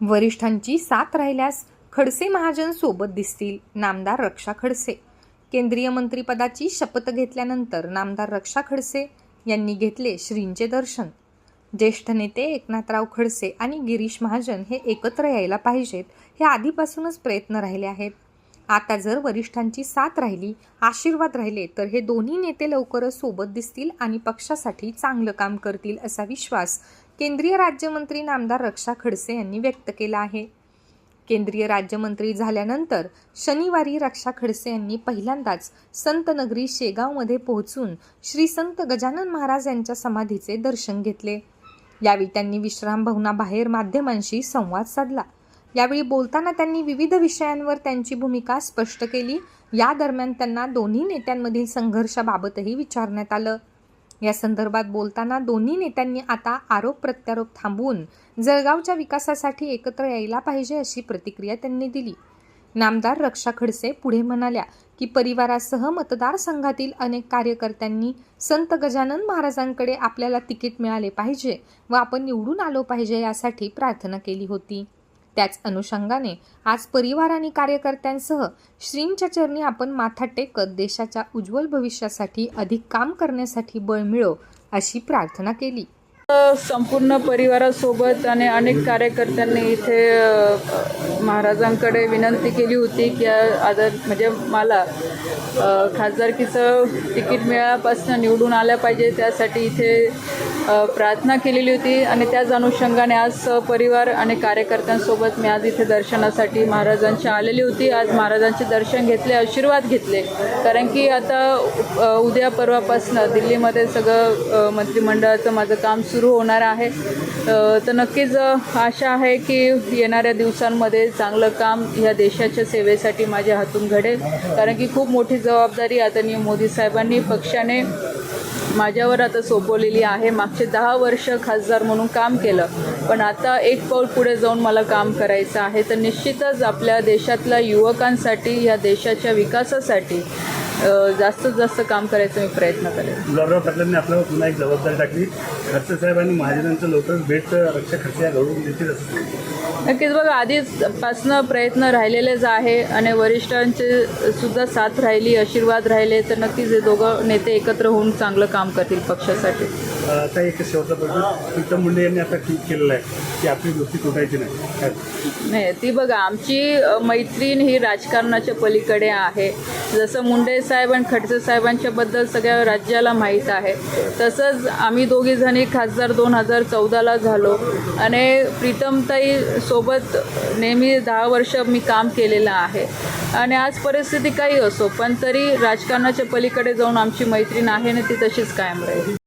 वरिष्ठांची साथ राहिल्यास खडसे महाजन सोबत दिसतील नामदार रक्षा खडसे. केंद्रीय मंत्रिपदाची शपथ घेतल्यानंतर नामदार रक्षा खडसे यांनी घेतले श्रींचे दर्शन. ज्येष्ठ नेते एकनाथराव खडसे आणि गिरीश महाजन हे एकत्र यायला पाहिजेत हे आधीपासूनच प्रयत्न राहिले आहेत. आता जर वरिष्ठांची साथ राहिली आशीर्वाद राहिले तर हे दोन्ही नेते लवकरच सोबत दिसतील आणि पक्षासाठी चांगलं काम करतील असा विश्वास केंद्रीय राज्यमंत्री नामदार रक्षा खडसे यांनी व्यक्त केला आहे. केंद्रीय राज्यमंत्री झाल्यानंतर शनिवारी रक्षा खडसे यांनी पहिल्यांदाच संतनगरी शेगावमध्ये पोहोचून श्री संत गजानन महाराज यांच्या समाधीचे दर्शन घेतले. यावेळी त्यांनी विश्राम भवनाबाहेर माध्यमांशी संवाद साधला. यावेळी बोलताना त्यांनी विविध विषयांवर त्यांची भूमिका स्पष्ट केली. या दरम्यान त्यांना दोन्ही नेत्यांमधील संघर्षाबाबतही विचारण्यात आलं. या संदर्भात बोलताना दोन्ही नेत्यांनी आता आरोप प्रत्यारोप थांबवून जळगावच्या विकासासाठी एकत्र यायला पाहिजे अशी प्रतिक्रिया त्यांनी दिली. नामदार रक्षा खडसे पुढे म्हणाल्या की परिवारासह मतदारसंघातील अनेक कार्यकर्त्यांनी संत गजानन महाराजांकडे आपल्याला तिकीट मिळाले पाहिजे व आपण निवडून आलो पाहिजे यासाठी प्रार्थना केली होती. त्याच अनुषंगाने आज परिवार आणि कार्यकर्त्यांसह श्रींच्या चरणी आपण माथा टेकत देशाच्या उज्ज्वल भविष्यासाठी अधिक काम करण्यासाठी बळ मिळो अशी प्रार्थना केली. संपूर्ण परिवारासोबत आणि अनेक कार्यकर्त्यांनी इथे महाराजांकडे विनंती केली होती की आदर म्हणजे मला खासदारकीचं तिकीट मिळाल्यापासून निवडून आल्या पाहिजे त्यासाठी इथे प्रार्थना केलेली होती आणि त्याच अनुषंगाने आज परिवार आणि कार्यकर्त्यांसोबत मी आज इथे दर्शनासाठी महाराजांची आलेली होती. आज महाराजांचे दर्शन घेतले आशीर्वाद घेतले. कारण की आता उद्या परवापासनं दिल्लीमध्ये सगळं मंत्रिमंडळाचं माझं काम सुरू होणार आहे. तर नक्कीच आशा आहे की येणाऱ्या दिवसांमध्ये चांगलं काम ह्या देशाच्या सेवेसाठी माझ्या हातून घडेल. कारण की खूप मोठी जबाबदारी आदरणीय मोदी साहेबांनी पक्षाने माझ्यावर आता सोपवलेली आहे. मागचे दहा वर्ष खासदार म्हणून काम केलं. पण आता एक पाऊल पुढे जाऊन मला काम करायचं आहे. तर निश्चितच आपल्या देशातल्या युवकांसाठी या देशाच्या विकासासाठी जास्तीत जास्त काम करायचा मी प्रयत्न करेन. गुलाबराव पाटलांनी आपल्यावर पुन्हा एक जबाबदारी टाकली. खर्चे साहेब आणि महाजनांचं लवकरच भेट रक्षा खर्चे या घडवून देतील असं नक्कीच बघा आधीचपासनं प्रयत्न राहिलेलेच आहे आणि वरिष्ठांचे सुद्धा साथ राहिली आशीर्वाद राहिले तर नक्कीच हे दोघं नेते एकत्र होऊन चांगलं काम करतील पक्षासाठी. आता एक शेवटचा प्रश्न प्रीतम मुंडे यांनी आता ट्विट केलेलं आहे की आपली दोस्ती तुटायची नाही ती बघा आमची मैत्रीण ही राजकारणाच्या पलीकडे आहे. जसं मुंडे साहेब आणि खडसे साहेबांच्याबद्दल सगळ्या राज्याला माहीत आहे तसंच आम्ही दोघी जणी खासदार दोन हजार चौदाला झालो. आणि प्रीतमताई सोबत नेहमी दहा वर्ष मी काम केलेलं आहे. आणि आज परिस्थिती काही असो पण तरी राजकारणाच्या पलीकडे जाऊन आमची मैत्रीण आहे आणि ती तशीच कायम राहील.